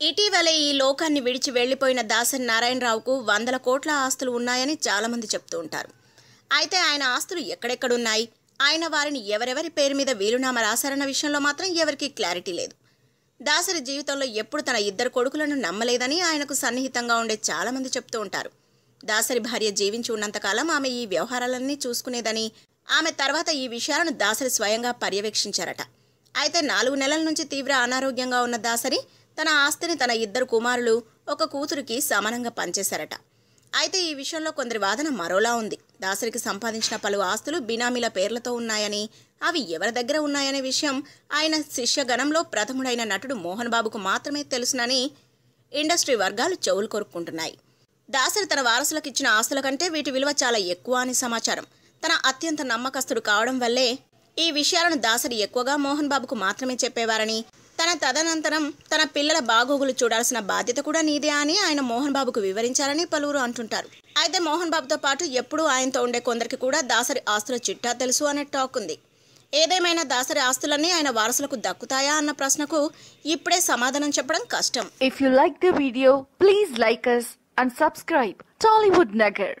ఇటీవలే ఈ లోకాన్ని విడిచి వెళ్ళిపోయిన దాసరి నారాయణరావుకు వందల కోట్ల ఆస్తులు ఉన్నాయని చాలామంది చెప్తూ ఉంటారు. అయితే ఆయన ఆస్తులు ఎక్కడెక్కడున్నాయి? ఆయన వారిని ఎవరెవరి పేరు మీద వీలునామా రాశారన్న విషయంలో మాత్రం ఎవరికీ క్లారిటీ లేదు. దాసరి జీవితంలో ఎప్పుడు తన ఇద్దరు కొడుకులను నమ్మలేదని ఆయనకు సన్నిహితంగా ఉండే చాలామంది చెప్తూ ఉంటారు. దాసరి భార్య జీవించి ఉన్నంతకాలం ఆమె ఈ వ్యవహారాలన్నీ చూసుకునేదని ఆమె తర్వాత ఈ విషయాలను దాసరి స్వయంగా పర్యవేక్షించారట. అయితే నాలుగు నెలల నుంచి తీవ్ర అనారోగ్యంగా ఉన్న దాసరి తన ఆస్తిని తన ఇద్దరు కుమారులు ఒక కూతురికి సమానంగా పంచేశారట. అయితే ఈ విషయంలో కొందరి వాదన మరోలా ఉంది. దాసరికి సంపాదించిన పలు ఆస్తులు బినామీల పేర్లతో ఉన్నాయని అవి ఎవరి దగ్గర ఉన్నాయనే విషయం ఆయన శిష్యగణంలో ప్రథముడైన నటుడు మోహన్ బాబుకు మాత్రమే తెలుసునని ఇండస్ట్రీ వర్గాలు చెవులు కొరుక్కుంటున్నాయి. దాసరి తన వారసులకు ఇచ్చిన ఆస్తుల కంటే వీటి విలువ చాలా ఎక్కువ అని సమాచారం. తన అత్యంత నమ్మకస్తుడు కావడం వల్లే ఈ విషయాలను దాసరి ఎక్కువగా మోహన్ బాబుకు మాత్రమే చెప్పేవారని తన తదనంతరం తన పిల్లల బాగోగులు చూడాల్సిన బాధ్యత కూడా నీదే అని ఆయన మోహన్ బాబుకు వివరించారని పలువురు అంటుంటారు. అయితే మోహన్ బాబుతో పాటు ఎప్పుడూ ఆయనతో ఉండే కొందరికి కూడా దాసరి ఆస్తుల చిట్టా తెలుసు అనే టాక్ ఉంది. ఏదేమైనా దాసరి ఆస్తులన్నీ ఆయన వారసులకు దక్కుతాయా అన్న ప్రశ్నకు ఇప్పుడే సమాధానం చెప్పడం కష్టం. If you like the video please like us and subscribe Tollywood Nagar